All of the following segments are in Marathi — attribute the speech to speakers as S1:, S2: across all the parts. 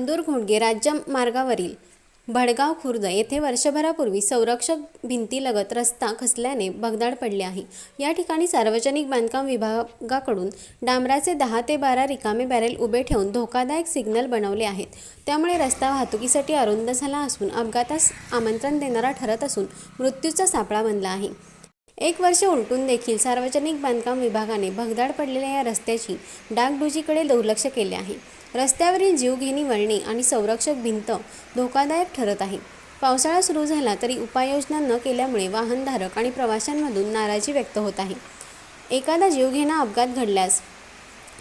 S1: घोडगे राज्य मार्गावरील भडगाव खुर्द येथे वर्षभरापूर्वी संरक्षक भिंतीलगत रस्ता खचल्याने भगदाड पडले आहे. या ठिकाणी सार्वजनिक बांधकाम विभागाकडून डांबराचे दहा ते बारा रिकामे बॅरेल उभे ठेवून धोकादायक सिग्नल बनवले आहेत. त्यामुळे रस्ता वाहतुकीसाठी अरुंद झाला असून अपघातास आमंत्रण देणारा ठरत असून मृत्यूचा सापळा बनला आहे. एक वर्ष उलटून देखील सार्वजनिक बांधकाम विभागाने भगदाड पडलेल्या या रस्त्याची डागडुजीकडे दुर्लक्ष केले आहे. रस्त्यावरील जीवघेणी वळणे आणि संरक्षक भिंत धोकादायक ठरत आहे. पावसाळा सुरू झाला तरी उपाययोजना न केल्यामुळे वाहनधारक आणि प्रवाशांमधून नाराजी व्यक्त होत आहे. एखादा जीवघेणा अपघात घडल्यास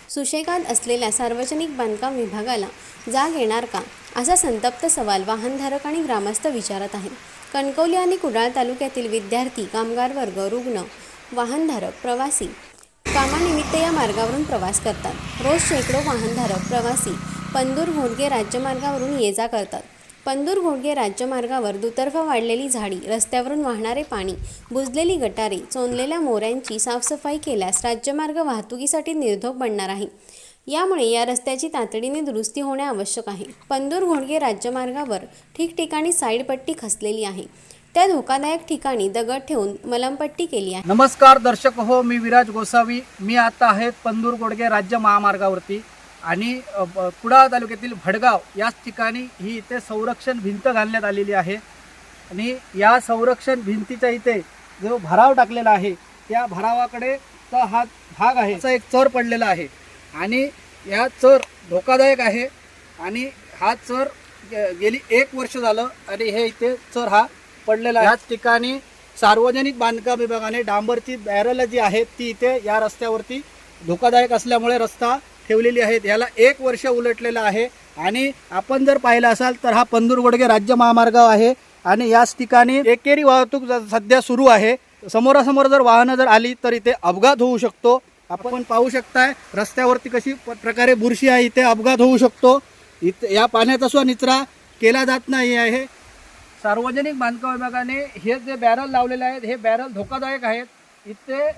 S1: सुशेगात असलेल्या सार्वजनिक बांधकाम विभागाला जाग येणार का? असा संतप्त सवाल वाहनधारक आणि ग्रामस्थ विचारत आहेत. कणकवली आणि कुडाळ तालुक्यातील विद्यार्थी कामगार वर्ग रुग्ण वाहनधारक प्रवासी कामानिमित्त या मार्गावरून प्रवास करतात. रोज शेकडो वाहनधारक प्रवासी पंदूर घोडगे राज्यमार्गावरून ये जा करतात. पंदूर घोडगे राज्यमार्गावर दुतर्फा वाढलेली झाडी रस्त्यावरून वाहणारे पाणी बुजलेली गटारे चोंदलेल्या मोऱ्यांची साफसफाई केल्यास राज्यमार्ग वाहतुकीसाठी निर्धोक बनणार आहे. यामुळे या रस्त्याची तातडीने दुरुस्ती होणे आवश्यक आहे. पंदूर घोडगे राज्यमार्गावर ठिकठिकाणी साईड पट्टी आहे. त्या धोकादायक ठिकाणी दगड ठेवून मलमपट्टी केली आहे.
S2: नमस्कार दर्शक हो मी विराज गोसावी. मी आता आहे पंदूर गोडगे राज्य महामार्गावरती आणि ब- कुडाळ तालुक्यातील भडगाव याच ठिकाणी ही इथे संरक्षण भिंत घालण्यात आलेली आहे. आणि या संरक्षण भिंतीच्या इथे जो भराव टाकलेला आहे त्या भरावाकडे चा हा भाग आहे असा एक चर पडलेला आहे. आणि या चर धोकादायक आहे आणि हा चर गे- गेली एक वर्ष झालं आणि हे इथे चर हा पडलेला आहे. याच ठिकाणी सार्वजनिक बांधकाम विभागाने डांबरची बॅरल जी आहेत ती इथे या रस्त्यावरती धोकादायक असल्यामुळे रस्ता ठेवलेली आहेत. याला एक वर्ष उलटलेलं आहे. आणि आपण जर पाहिलं असाल तर हा पंदूर गोडगे राज्य महामार्ग आहे. आणि याच ठिकाणी एकेरी वाहतूक ज- सध्या सुरू आहे. समोरासमोर जर वाहनं जर आली तर इथे अपघात होऊ शकतो. आपण पाहू शकताय रस्त्यावरती कशी प- प्रकारे बुरशी आहे इथे अपघात होऊ शकतो. इथे या पाण्याचा सुद्धा निचरा केला जात नाही आहे. सार्वजनिक बांधकाम विभागाने हे जे बॅरल लावलेले आहेत हे बॅरल धोकादायक आहेत. इथे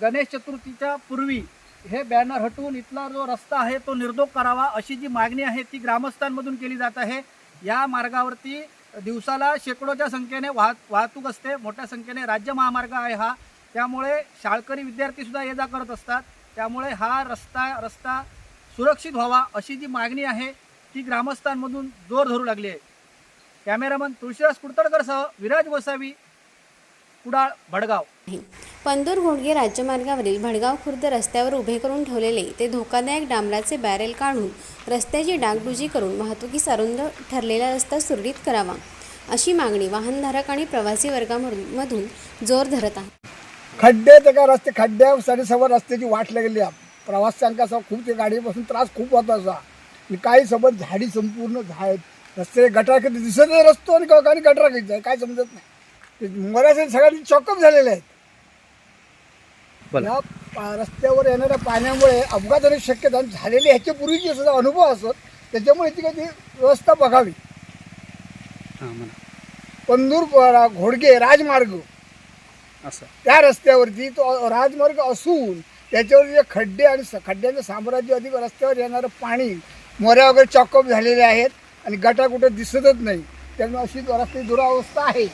S2: गणेश चतुर्थीच्या पूर्वी हे बॅनर हटवून इथला जो रस्ता आहे तो निर्दोष करावा अशी जी मागणी आहे ती ग्रामस्थांमधून केली जात आहे. या मार्गावरती दिवसाला शेकडोच्या संख्येने वाह वाहतूक असते. मोठ्या संख्येने राज्य महामार्ग आहे हा. त्यामुळे शाळकरी विद्यार्थीसुद्धा ये जा करत असतात. त्यामुळे हा रस्ता रस्ता सुरक्षित व्हावा अशी जी मागणी आहे ती ग्रामस्थांमधून जोर धरू लागली आहे. कॅमेरामन तुळशीदास कुडतडकरसह विराज गोसावी कुडाळ भडगाव.
S1: पंदूर घोडगे राज्यमार्गावरील भडगाव खुर्द रस्त्यावर उभे करून ठेवलेले ते धोकादायक डांबराचे बॅरेल काढून रस्त्याची डागडुजी करून वाहतुकीस अरुंद ठरलेला रस्ता सुरळीत करावा अशी मागणी वाहनधारक आणि प्रवासी वर्गामधून मधून जोर धरत आहे.
S3: खड्डे ते का रस्ते खड्ड्यासाठी सवय रस्त्याची वाट लागलेली आहे. प्रवाशांका असं खूप ते गाडीपासून त्रास खूप होत असा आणि काही सोबत झाडी संपूर्ण झाड रस्ते गटार कधी दिसत नाही रस्तो आणि का- आणि गटार कधी आहे काय समजत नाही. मराठी सगळ्यांनी चॉकअप झालेले आहेत. या रस्त्यावर येणाऱ्या पाण्यामुळे अपघात होण्याची शक्यता झालेली ह्याच्या पूर्वीचे सुद्धा अनुभव असत. त्याच्यामुळे ती कधी व्यवस्था बघावी. पंदूर घोडगे राजमार्ग.
S2: असं.
S3: त्या रस्त्यावरती तो राजमार्ग असून त्याच्यावर जे खड्डे आणि खड्ड्यांचं साम्राज्य अधिक रस्त्यावर येणारं पाणी मोऱ्या वगैरे चॉकअप झालेले आहेत. आणि गटा कुठं दिसतच नाही. त्यामुळे अशी रस्ते दुरावस्था आहे.